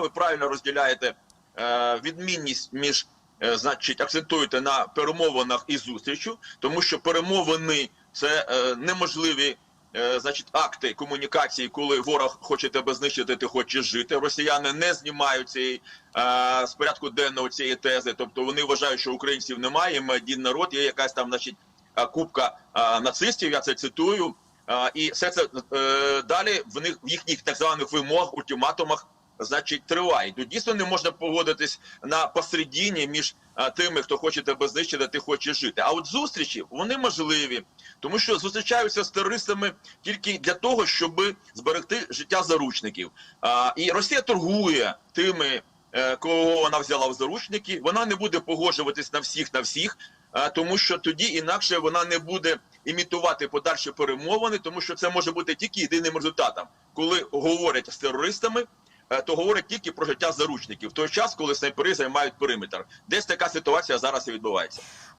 ви правильно розділяєте е, відмінність між, е, значить, акцентуєте на перемовинах і зустрічю, тому що перемовини це е, неможливі. Значить, акти комунікації, коли ворог хоче тебе знищити, ти хочеш жити. Росіяни не знімають цієї е, з порядку денного цієї тези. Тобто вони вважають, що українців немає. Ми один народ, є якась там, значить, купка е, нацистів. Я це цитую. Е, і все це е, далі в них в їхніх так званих вимогах, ультиматумах значить, триває. Тут дійсно не можна погодитись на посередині між тими, хто хоче тебе знищити, ти хочеш жити. А от зустрічі вони можливі, тому що зустрічаються з терористами тільки для того, щоб зберегти життя заручників. А, і Росія торгує тими, е, кого вона взяла в заручники. Вона не буде погоджуватись на всіх на всіх. Тому що тоді інакше вона не буде імітувати подальші перемовини, тому що це може бути тільки єдиним результатом, коли говорять з терористами, то говорить тільки про життя заручників в той час, коли снайпери займають периметр. Десь така ситуація зараз і відбувається.